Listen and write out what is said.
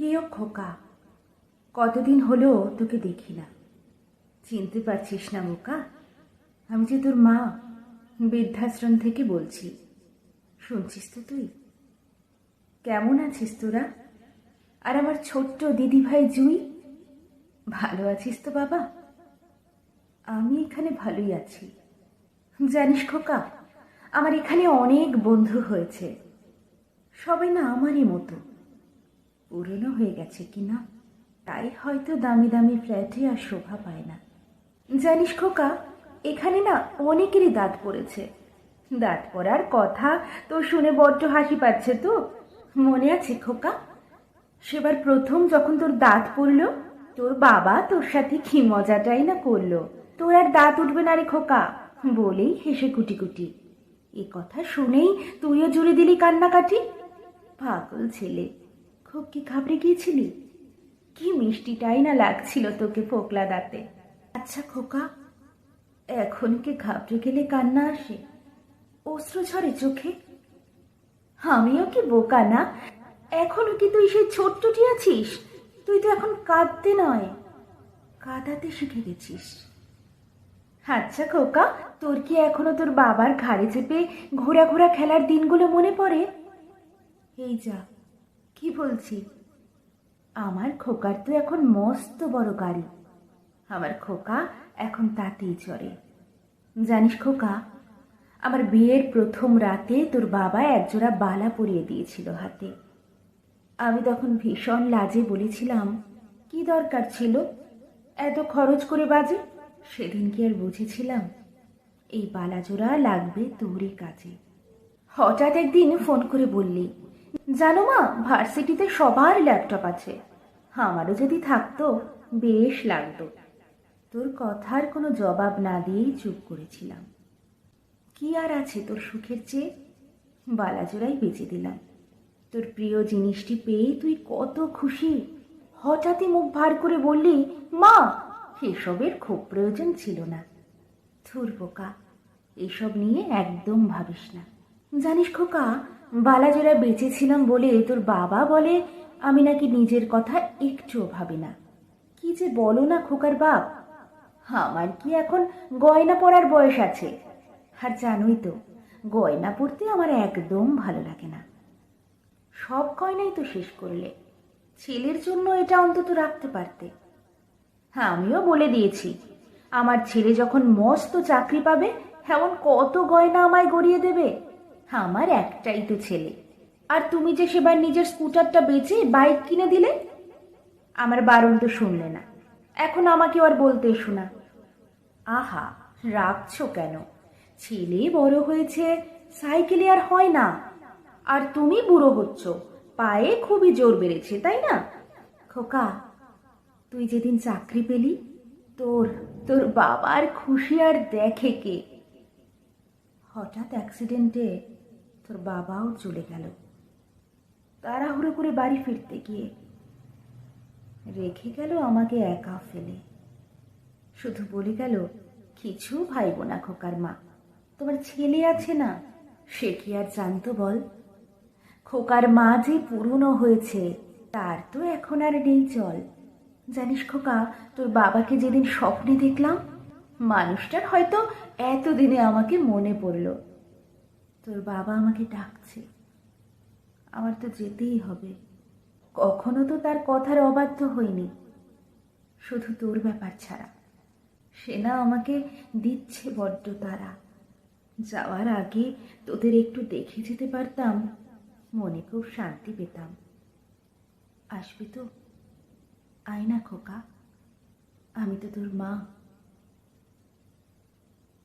প্রিয় খোকা, কতদিন হলো তোকে দেখি না। চিনতে পারছিস না বোকা? আমি যে তোর মা, বৃদ্ধাশ্রম থেকে বলছি। শুনছিস তো তুই? কেমন আছিস তোরা? আর আমার ছোট্ট দিদি ভাই জুই? ভালো আছিস তো বাবা? আমি এখানে ভালোই আছি। জানিস খোকা, আমার এখানে অনেক বন্ধু হয়েছে। সবাই না আমারই মতো। পুরনো হয়ে গেছে কি না? তাই হয়তো দামি দামি ফ্ল্যাটে আর শোভা পায় না। জানিস খোকা, এখানে না অনেকেরই দাঁত পড়েছে। দাঁত পড়ার কথা তো শুনে বড্ড হাসি পাচ্ছে তো। মনে আছে খোকা? সেবার প্রথম যখন তোর দাঁত পড়ল, তোর বাবা তোর সাথে কি মজাটাই না করল? তোর আর দাঁত উঠবে না রে খোকা, বলেই হেসে কুটি কুটি এ কথা শুনেই তুইও জুড়ে দিলি কান্নাকাটি। পাগল ছেলে। খুব কি ঘাবড়ে গিয়েছিলি? কি মিষ্টিটাই না লাগছিল তোকে ফোকলা দাঁতে? আচ্ছা খোকা, এখন কি ঘাবড়ে গেলে কান্না আসে? অস্ত্র ঝরে চোখে? আমিও কি বোকা না? এখনও কি তুই সেই ছোট্টটি আছিস? তুই তো এখন কাঁদতে নয়। কাঁদাতে শিখে গেছিস। আচ্ছা খোকা, তোর কি এখনও তোর বাবার ঘাড়ে চেপে ঘোরা ঘোরা খেলার দিনগুলো মনে পড়ে? এই যা কি বলছি? আমার খোকার তো এখন মস্ত বড় গাড়ি আমার খোকা এখন তাতেই চড়ে। জানিস খোকা, আমার বিয়ের প্রথম রাতে তোর বাবা একজোড়া বালা পরিয়ে দিয়েছিল হাতে। আমি তখন ভীষণ লাজে বলেছিলাম, কি দরকার ছিল? এত খরচ করে বাজে? সেদিন কি আর বুঝেছিলাম? এই বালাজোড়া লাগবে তোরই কাজে। হঠাৎ একদিন ফোন করে বললি জানো মা, ভার্সিটিতে সবার ল্যাপটপ আছে। আমারও যদি থাকতো, বেশ লাগতো। তোর কথার কোনো জবাব না দিয়েই চুপ করেছিলাম। কি আর আছে তোর সুখের চেয়ে? বালাজোড়াই বেঁচে দিলাম। তোর প্রিয় জিনিসটি পেয়ে তুই কত খুশি। হঠাৎই মুখ ভার করে বললি, মা, এসবের খুব প্রয়োজন ছিল না। থুর বোকা, এসব নিয়ে একদম ভাবিস না। জানিস খোকা বালাজোড়া বেঁচেছিলাম বলে তোর বাবা বলে, আমি নাকি নিজের কথা একটুও ভাবি না। কি যে বলো না খোকার বাপ, আমার কি এখন গয়না পরার বয়স আছে? আর জানোই তো, গয়না পরতে আমার একদম ভালো লাগে না। সব গয়নাই তো শেষ করলে, ছেলের জন্য এটা অন্তত রাখতে পারতে। হ্যাঁ আমিও বলে দিয়েছি, আমার ছেলে যখন মস্ত চাকরি পাবে, এমন কত গয়না আমায় গড়িয়ে দেবে? আমার একটাই তো ছেলে। আর তুমি যে সেবার নিজের স্কুটারটা বেচে বাইক কিনে দিলে? আমার বারণ তো শুনলে না। এখন আমাকে আর বলতে শোনা আহা রাখছো কেন? ছেলে বড় হয়েছে, সাইকেলে আর হয় না। আর তুমি বুড়ো হচ্ছ, পায়ে খুবই জোর বেড়েছে, তাই না? খোকা, তুই যেদিন চাকরি পেলি, তোর তোর বাবার খুশি আর দেখে কে? হঠাৎ অ্যাক্সিডেন্টে তোর বাবাও চলে গেল। তাড়াহুড়ো করে বাড়ি ফিরতে গিয়ে রেখে গেল আমাকে একা ফেলে। শুধু বলে গেল, কিছু ভাইব না খোকার মা, তোমার ছেলে আছে না, সে কি আর জানতো বল? খোকার মা যে পুরনো হয়েছে, তার তো এখন আর নেই চল জানিস খোকা, তোর বাবাকে যেদিন স্বপ্নে দেখলাম, মানুষটার হয়তো এতদিনে আমাকে মনে পড়ল। তোর বাবা আমাকে ডাকছে। আমার তো যেতেই হবে। কখনো তো তার কথার অবাধ্য হয়নি শুধু তোর ব্যাপার ছাড়া। সে না আমাকে দিচ্ছে বড্ড তারা। যাওয়ার আগে তোদের একটু দেখে যেতে পারতাম, মনে খুব শান্তি পেতাম। আসবি তো? আয় না খোকা। আমি তো তোর মা।